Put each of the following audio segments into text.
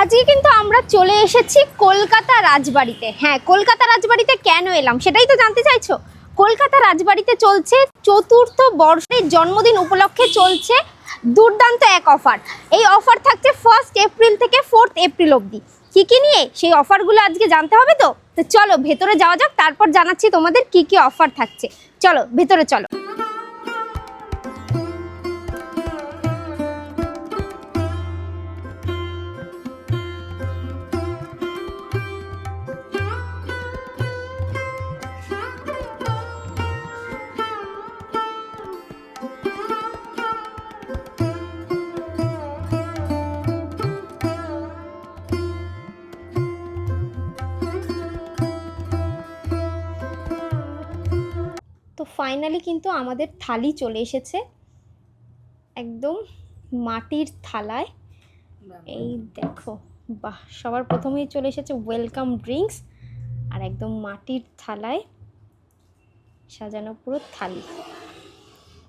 আজকে কিন্তু আমরা চলে এসেছি কলকাতা রাজবাড়িতে। হ্যাঁ কলকাতা রাজবাড়িতে কেন এলাম সেটাই তো জানতে চাইছো? কলকাতা রাজবাড়িতে চলছে চতুর্থ বর্ষের জন্মদিন উপলক্ষে চলছে দুর্দান্ত এক অফার। এই অফার থাকছে ফার্স্ট এপ্রিল থেকে ফোর্থ এপ্রিল অবধি। কি কি নিয়ে? সেই অফারগুলো আজকে জানতে হবে তো? তো চলো, ভেতরে যাওয়া যাক, তারপর জানাচ্ছি তোমাদের কি কি অফার থাকছে। চলো, ভেতরে চলো। ফাইনালি কিন্তু আমাদের থালি চলে এসেছে। একদম মাটির থালায়। এই দেখো বাহ সবার প্রথমেই চলে এসেছে ওয়েলকাম ড্রিঙ্কস আর একদম মাটির থালায় সাজানো পুরো থালি।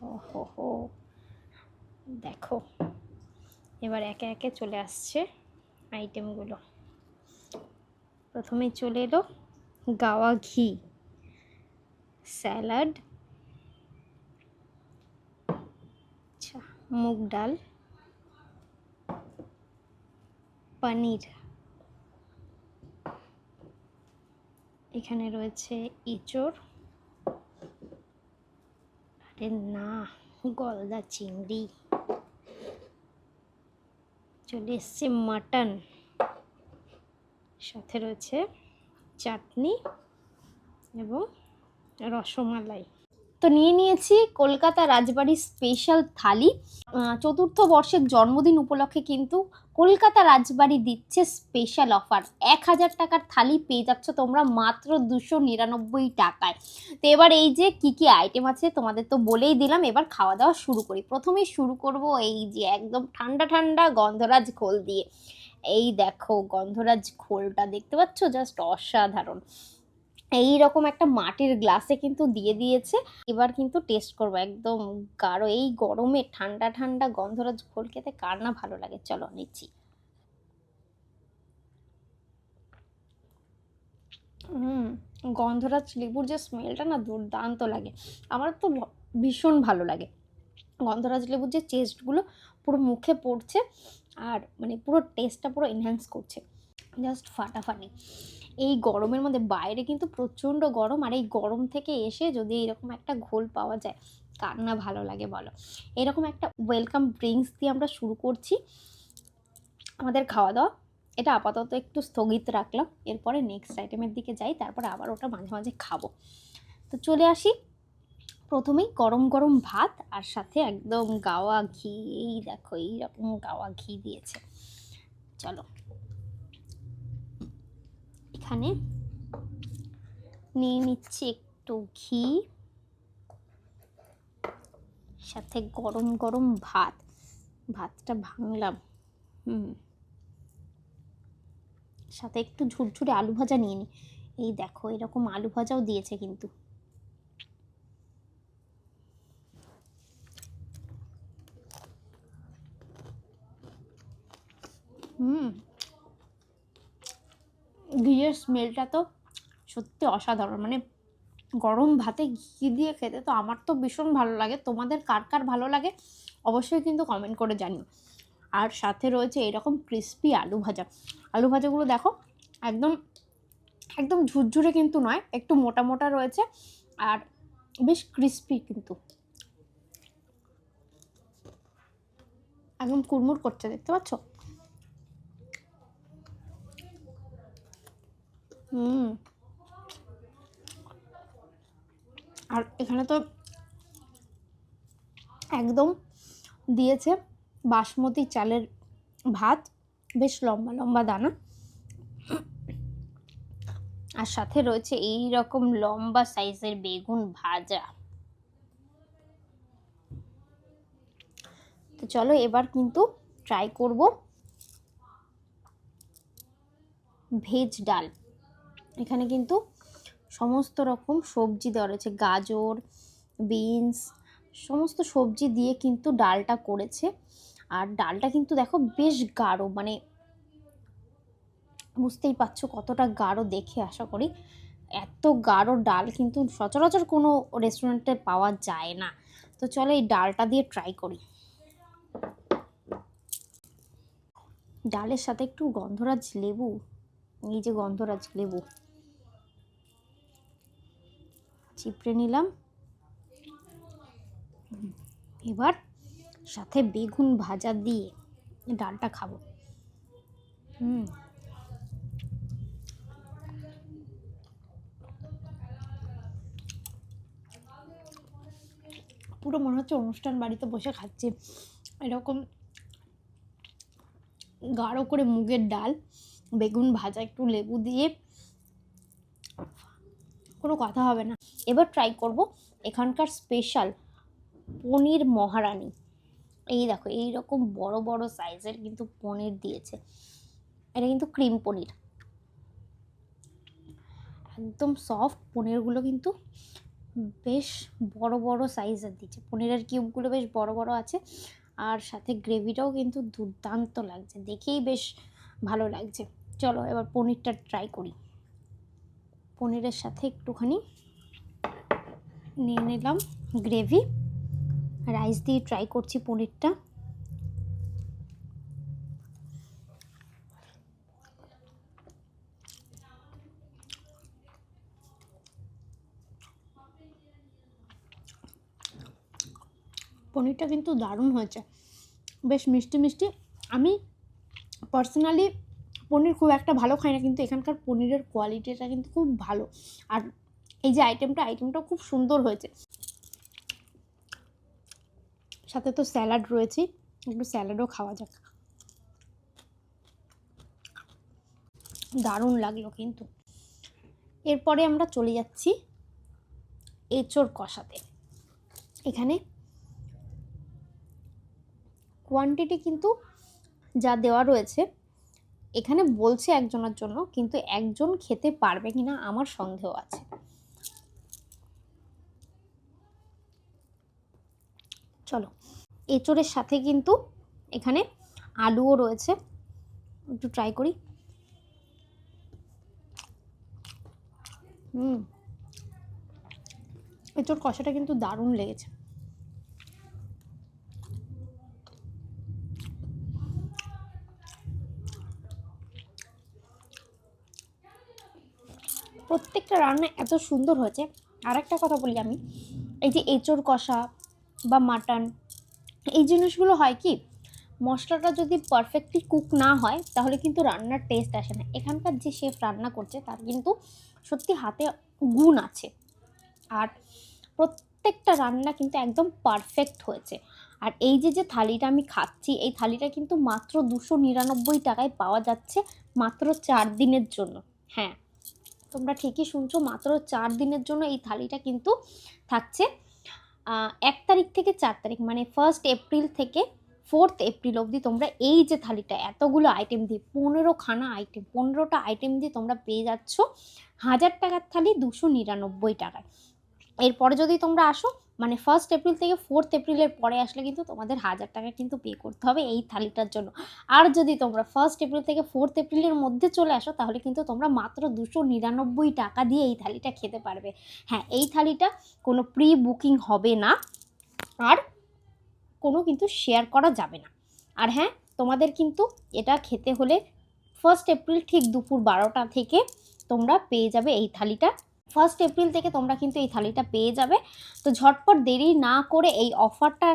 ও হো হো দেখো এবার একে একে চলে আসছে আইটেমগুলো প্রথমে চলে এলো গাওয়া ঘি স্যালাড মুগ ডাল, পনির। এখানে রয়েছে ইঁচড়, আরে না, গলদা চিংড়ি। চলে এসছে মাটন। সাথে রয়েছে চাটনি এবং রসমালাই। তো নিয়ে নিয়েছি কলকাতা রাজবাড়ির স্পেশাল থালি। চতুর্থ বর্ষের জন্মদিন উপলক্ষে কিন্তু কলকাতা রাজবাড়ি দিচ্ছে স্পেশাল অফার এক হাজার টাকার থালি পেয়ে যাচ্ছ তোমরা মাত্র দুশো নিরানব্বই টাকায়। তো এবার এই যে কি কি আইটেম আছে তোমাদের তো বলেই দিলাম, এবার খাওয়া দাওয়া শুরু করি। প্রথমেই শুরু করব এই যে একদম ঠান্ডা ঠান্ডা গন্ধরাজ খোল দিয়ে। এই দেখো গন্ধরাজ খোলটা দেখতে পাচ্ছ? জাস্ট অসাধারণ। এই রকম একটা মাটির গ্লাসে কিন্তু দিয়ে দিয়েছে। এবার কিন্তু টেস্ট করব, একদম গাঢ়। এই গরমে ঠান্ডা ঠান্ডা গন্ধরাজ ঘোল খেতে কার না ভালো লাগে? চলো, নিচ্ছি। হুম, গন্ধরাজ লেবুর যে স্মেলটা না দুর্দান্ত লাগে। আমার তো ভীষণ ভালো লাগে। গন্ধরাজ লেবুর যে টেস্টগুলো পুরো মুখে পড়ছে আর মানে পুরো টেস্টটা পুরো এনহ্যান্স করছে। জাস্ট ফাটাফাটি। এই গরমের মধ্যে বাইরে কিন্তু প্রচণ্ড গরম আর এই গরম থেকে এসে যদি এরকম একটা ঘোল পাওয়া যায়, কার না ভালো লাগে বলো? এরকম একটা ওয়েলকাম ড্রিঙ্কস দিয়ে আমরা শুরু করছি। আমাদের খাওয়া দাওয়া, এটা আপাতত একটু স্থগিত রাখলাম। এরপরে নেক্সট আইটেমের দিকে যাই, তারপরে আবার ওটা মাঝে মাঝে খাব। তো চলে আসি। প্রথমেই গরম গরম ভাত আর সাথে একদম গাওয়া ঘি, এই দেখো এইরকম গাওয়া ঘি দিয়েছে। চলো। এখানে নিয়ে নিচ্ছি একটু ঘি, সাথে গরম গরম ভাত। ভাতটা ভাঙলাম, হুম। সাথে একটু ঝুরঝুরে আলু ভাজা নিয়ে নিই এই দেখো এরকম আলু ভাজাও দিয়েছে কিন্তু হুম ঘিয়ের স্মেলটা তো সত্যি অসাধারণ। মানে গরম ভাতে ঘি দিয়ে খেতে তো আমার তো ভীষণ ভালো লাগে। তোমাদের কার কার ভালো লাগে অবশ্যই কিন্তু কমেন্ট করে জানিও। আর সাথে রয়েছে এরকম ক্রিস্পি আলু ভাজা। আলু ভাজাগুলো দেখো, একদম একদম ঝুরঝুরে কিন্তু নয়, একটু মোটা মোটা রয়েছে আর বেশ ক্রিস্পি কিন্তু। একদম কুড়মুড় করছে, দেখতে পাচ্ছ? হুম। আর এখানে তো একদম দিয়েছে বাসমতি চালের ভাত, বেশ লম্বা লম্বা দানা। আর সাথে রয়েছে এই রকম লম্বা সাইজের বেগুন ভাজা। তো চলো এবার কিন্তু ট্রাই করব ভেজ ডাল। এখানে কিন্তু সমস্ত রকম সবজি দেওয়া রয়েছে। গাজর, বিনস, সমস্ত সবজি দিয়ে কিন্তু ডালটা করেছে। আর ডালটা কিন্তু দেখো বেশ গাঢ় মানে বুঝতেই পারছ কতটা গাঢ় দেখে আশা করি। এত গাঢ় ডাল কিন্তু সচরাচর কোনো রেস্টুরেন্টে পাওয়া যায় না। তো চলো এই ডালটা দিয়ে ট্রাই করি। ডালের সাথে একটু গন্ধরাজ লেবু, এই যে গন্ধরাজ লেবু। চিপড়ে নিলাম। এবার সাথে বেগুন ভাজা দিয়ে ডালটা খাব। হুম। পুরো মনে হচ্ছে অনুষ্ঠান বাড়িতে বসে খাচ্ছি। এরকম গাঢ় করে মুগের ডাল, বেগুন ভাজা, একটু লেবু দিয়ে কোনো কথা হবে না। এবার ট্রাই করব এখানকার স্পেশাল পনির মহারানী। এই দেখো এই রকম বড় বড় সাইজের কিন্তু পনির দিয়েছে। এটা কিন্তু ক্রিম পনির। একদম সফট পনিরগুলো কিন্তু বেশ বড় বড় সাইজের দিচ্ছে পনিরের কিউবগুলো বেশ বড় বড় আছে আর সাথে গ্রেভিটাও কিন্তু দুর্দান্ত লাগছে। দেখেই বেশ ভালো লাগছে। চলো এবার পনিরটা ট্রাই করি। পনিরের সাথে একটুখানি নিয়ে নিলাম গ্রেভি। রাইস দিয়ে ট্রাই করছি পনিরটা। পনিরটা কিন্তু দারুণ হয়েছে। বেশ মিষ্টি মিষ্টি। আমি পার্সোনালি পনির খুব একটা ভালো খাই না, কিন্তু এখানকার পনিরের কোয়ালিটিটা কিন্তু খুব ভালো। আর এই যে আইটেমটা আইটেমটা খুব সুন্দর হয়েছে। সাথে তো স্যালাড রয়েছে, একটু স্যালাডও খাওয়া যাক। দারুণ লাগল কিন্তু। এরপরে আমরা চলে যাচ্ছি এঁচোড় কষাতে। এখানে কোয়ান্টিটি কিন্তু যা দেওয়া রয়েছে এখানে বলছে একজনের জন্য, কিন্তু একজন খেতে পারবে কিনা আমার সন্দেহ আছে। চলো, এঁচোড়ের সাথে কিন্তু এখানে আলুও রয়েছে। একটু ট্রাই করি। হুম, এঁচোড় কষাটা কিন্তু দারুণ লেগেছে। প্রত্যেকটা রান্না এত সুন্দর হয়েছে। আর একটা কথা বলি আমি, এই যে এঁচোড় কষা বা মাটন, এই জিনিসগুলো হয় কি, মশলাটা যদি পারফেক্টলি কুক না হয়, তাহলে কিন্তু রান্নার টেস্ট আসে না। এখানকার যে শেফ রান্না করছে, তার কিন্তু সত্যি হাতে গুণ আছে। আর প্রত্যেকটা রান্না কিন্তু একদম পারফেক্ট হয়েছে। আর এই যে যে থালিটা আমি খাচ্ছি, এই থালিটা কিন্তু মাত্র দুশো নিরানব্বই টাকায় পাওয়া যাচ্ছে মাত্র চার দিনের জন্য। হ্যাঁ তোমরা ঠিকই শুনছো, মাত্র চার দিনের জন্য এই থালিটা কিন্তু থাকছে। এক তারিখ থেকে চার তারিখ মানে ফার্স্ট এপ্রিল থেকে ফোর্থ এপ্রিল অবধি তোমরা এই যে থালিটা, এতগুলো আইটেম দিয়ে পনেরো খানা আইটেম পনেরোটা আইটেম দিয়ে তোমরা পেয়ে যাচ্ছ হাজার টাকার থালি দুশো নিরানব্বই টাকায়। এরপরে যদি তোমরা আসো মানে ফার্স্ট এপ্রিল থেকে ফোর্থ এপ্রিলের পরে আসলে কিন্তু তোমাদের হাজার টাকা কিন্তু পে করতে হবে এই থালিটার জন্য। আর যদি তোমরা ফার্স্ট এপ্রিল থেকে ফোর্থ এপ্রিলের মধ্যে চলে আসো, তাহলে কিন্তু তোমরা মাত্র দুশো নিরানব্বই টাকা দিয়ে এই থালিটা খেতে পারবে। হ্যাঁ এই থালিটা কোনো প্রি বুকিং হবে না। আর কোনো কিন্তু শেয়ার করা যাবে না। আর হ্যাঁ তোমাদের কিন্তু এটা খেতে হলে ফার্স্ট এপ্রিল ঠিক দুপুর বারোটা থেকে তোমরা পেয়ে যাবে এই থালিটা। ফার্স্ট এপ্রিল থেকে তোমরা কিন্তু এই থালিটা পেয়ে যাবে। তো ঝটপট দেরি না করে এই অফারটা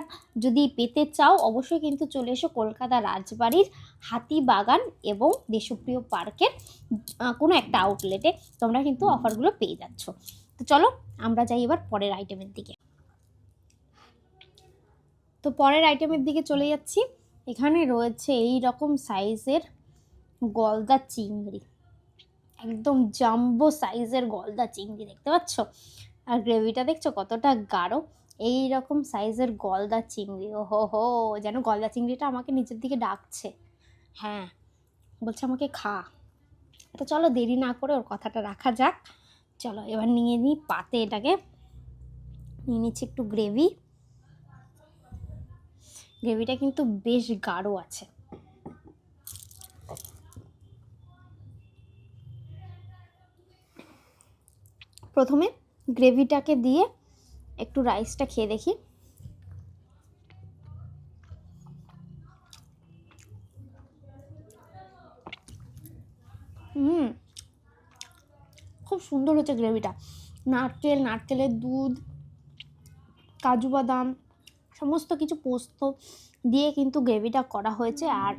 যদি পেতে চাও, অবশ্যই কিন্তু চলে এসো কলকাতা রাজবাড়ির হাতিবাগান এবং দেশপ্রিয় পার্কের কোনো একটা আউটলেটে তোমরা কিন্তু অফারগুলো পেয়ে যাচ্ছ। তো চলো, আমরা যাই এবার পরের আইটেমের দিকে। তো পরের আইটেমের দিকে চলে যাচ্ছি। এখানে রয়েছে এই রকম সাইজের গলদা চিংড়ি। একদম জাম্বো সাইজের গলদা চিংড়ি, দেখতে পাচ্ছ? আর গ্রেভিটা দেখছ কতটা গাঢ়? এই রকম সাইজের গলদা চিংড়ি ও হো হো যেন গলদা চিংড়িটা আমাকে নিচের দিকে ডাকছে। হ্যাঁ বলছে আমাকে খা। তো চলো দেরি না করে ওর কথাটা রাখা যাক। চলো এবার নিয়ে নিই পাতে এটাকে। নিয়ে নিচ্ছি একটু গ্রেভি। গ্রেভিটা কিন্তু বেশ গাঢ় আছে। প্রথমে গ্রেভিটাকে দিয়ে একটু রাইসটা খেয়ে দেখি। হুম। খুব সুন্দর হচ্ছে গ্রেভিটা। নারকেল, নারকেলের দুধ, কাজু বাদাম, সমস্ত কিছু পোস্ত দিয়ে কিন্তু গ্রেভিটা করা হয়েছে। আর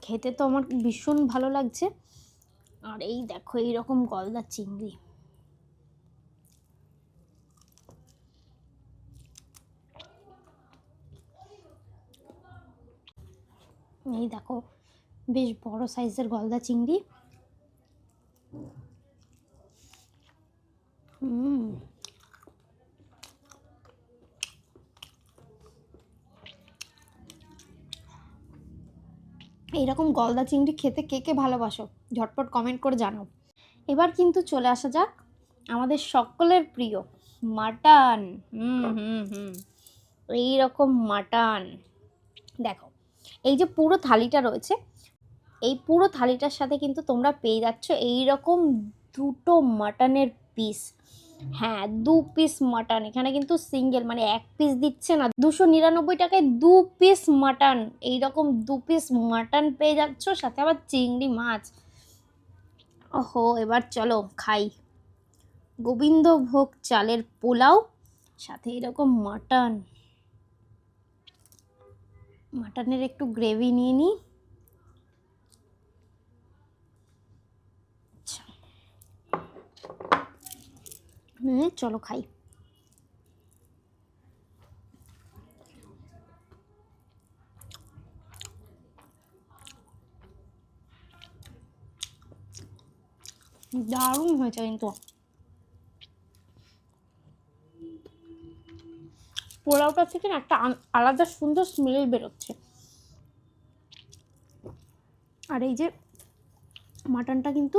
খেতে তো আমার ভীষণ ভালো লাগছে। আর এই দেখো এইরকম গলদা চিংড়ি। এই দেখো বেশ বড় সাইজের গলদা চিংড়ি হুম এইরকম গলদা চিংড়ি খেতে কে কে ভালোবাসো? ঝটপট কমেন্ট করে জানাও। এবার কিন্তু চলে আসা যাক আমাদের সকলের প্রিয় মাটন। হুম হুম হুম। এইরকম মাটন। দেখো, এই যে পুরো থালিটা রয়েছে, এই পুরো থালিটার সাথে কিন্তু তোমরা পেয়ে যাচ্ছ এই রকম দুটো মাটনের পিস হ্যাঁ দু পিস মাটন এখানে কিন্তু সিঙ্গেল মানে এক পিস দিচ্ছে না। দুশো নিরানব্বই টাকায় দু পিস মাটন এইরকম দু পিস মাটন পেয়ে যাচ্ছ, সাথে আবার চিংড়ি মাছ। ওহো, এবার চলো খাই। গোবিন্দভোগ চালের পোলাও, সাথে এরকম মাটন মাটনের একটু গ্রেভি নিয়ে নিই আচ্ছা হুম চলো খাই। দারুণ হয়েছে কিন্তু। পোলাওটা থেকে না একটা আলাদা সুন্দর স্মেল বেরোচ্ছে। আর এই যে মাটনটা কিন্তু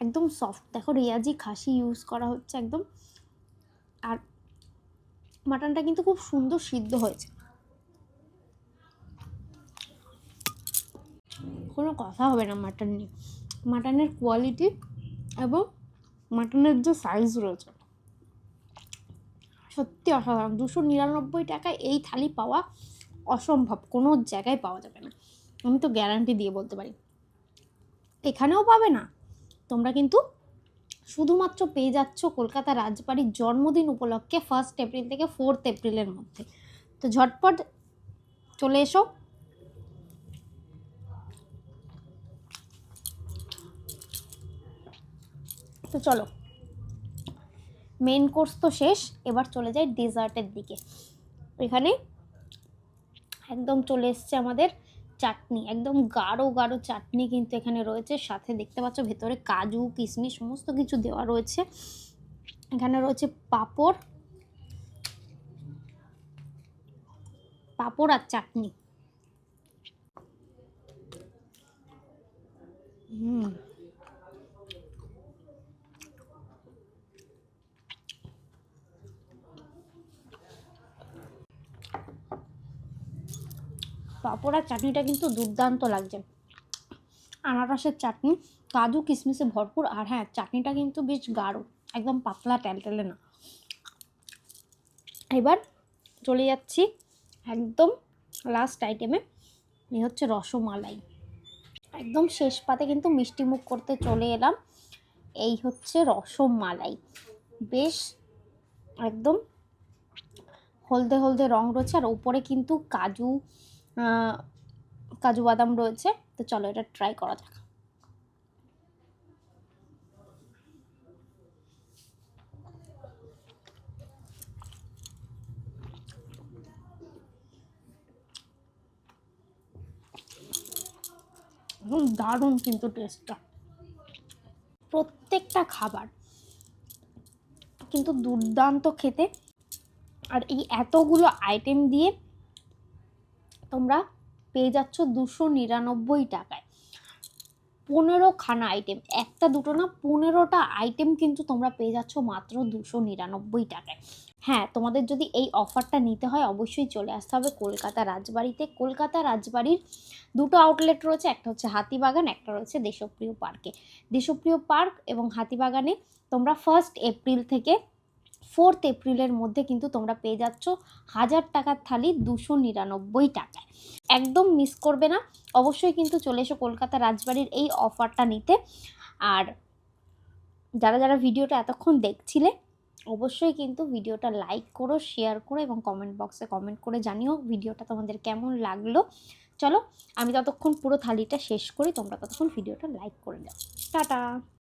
একদম সফট দেখো রেয়াজি খাসি ইউজ করা হচ্ছে একদম। আর মাটনটা কিন্তু খুব সুন্দর সিদ্ধ হয়েছে। কোনো কথা হবে না মাটন নিয়ে। মাটনের কোয়ালিটি এবং মাটনের যে সাইজ রয়েছে। সত্যি অসাধারণ। দুশো নিরানব্বই টাকায় এই থালি পাওয়া অসম্ভব। কোনো জায়গায় পাওয়া যাবে না। আমি তো গ্যারান্টি দিয়ে বলতে পারি। এখানেও পাবে না? তোমরা কিন্তু শুধুমাত্র পেয়ে যাচ্ছ কলকাতা রাজবাড়ির জন্মদিন উপলক্ষে ফার্স্ট এপ্রিল থেকে ফোর্থ এপ্রিলের মধ্যে। তো ঝটপট চলে এসো। তো চলো মেন কোর্স তো শেষ, এবার চলে যাই ডেজার্টের দিকে। এখানে একদম চলে এসছে আমাদের চাটনি, একদম গাঢ় গাঢ় চাটনি কিন্তু এখানে রয়েছে। সাথে দেখতে পাচ্ছ ভেতরে কাজু, কিশমিশ, সমস্ত কিছু দেওয়া রয়েছে। এখানে রয়েছে পাপড়, পাঁপড় আর চাটনি। হুম। পাঁপড় আর চাটনিটা কিন্তু দুর্দান্ত লাগছে। আনারসের চাটনি, কাজু কিশমিশে ভরপুর, আর হ্যাঁ চাটনিটা কিন্তু বেশ গাঢ়, একদম পাতলা টেলটেলে না। এবার চলে যাচ্ছি একদম লাস্ট আইটেমে এই হচ্ছে রসমালাই। একদম শেষ পাতে কিন্তু মিষ্টি মুখ করতে চলে এলাম। এই হচ্ছে রসমালাই। বেশ একদম হলদে হলদে রং রয়েছে, আর উপরে কিন্তু কাজু কাজু বাদাম রয়েছে, তো চলো এটা ট্রাই করা যাক। দারুণ কিন্তু টেস্টটা প্রত্যেকটা খাবার কিন্তু দুর্দান্ত খেতে। আর এই এতগুলো আইটেম দিয়ে তোমরা পেয়ে যাচ্ছ দুশো নিরানব্বই টাকায়। পনেরো খানা আইটেম একটা দুটো না, পনেরোটা আইটেম কিন্তু তোমরা পেয়ে যাচ্ছ মাত্র দুশো নিরানব্বই টাকায়। হ্যাঁ তোমাদের যদি এই অফারটা নিতে হয়, অবশ্যই চলে আসতে হবে কলকাতা রাজবাড়িতে। কলকাতা রাজবাড়ির দুটো আউটলেট রয়েছে, একটা হচ্ছে হাতিবাগান, একটা রয়েছে দেশপ্রিয় পার্কে। দেশপ্রিয় পার্ক এবং হাতিবাগানে তোমরা ফার্স্ট এপ্রিল থেকে ফোর্থ এপ্রিলের মধ্যে কিন্তু তোমরা পেয়ে যাচ্ছ হাজার টাকার থালি দুশো নিরানব্বই টাকায়। একদম মিস করবে না। অবশ্যই কিন্তু চলে এসো কলকাতা রাজবাড়ির এই অফারটা নিতে। আর যারা যারা ভিডিওটা এতক্ষণ দেখছিলে, অবশ্যই কিন্তু ভিডিওটা লাইক করো শেয়ার করো এবং কমেন্ট বক্সে কমেন্ট করে জানিও ভিডিওটা তোমাদের কেমন লাগল। চলো, আমি ততক্ষণ পুরো থালিটা শেষ করি, তোমরা ততক্ষণ ভিডিওটা লাইক করে দাও টাটা!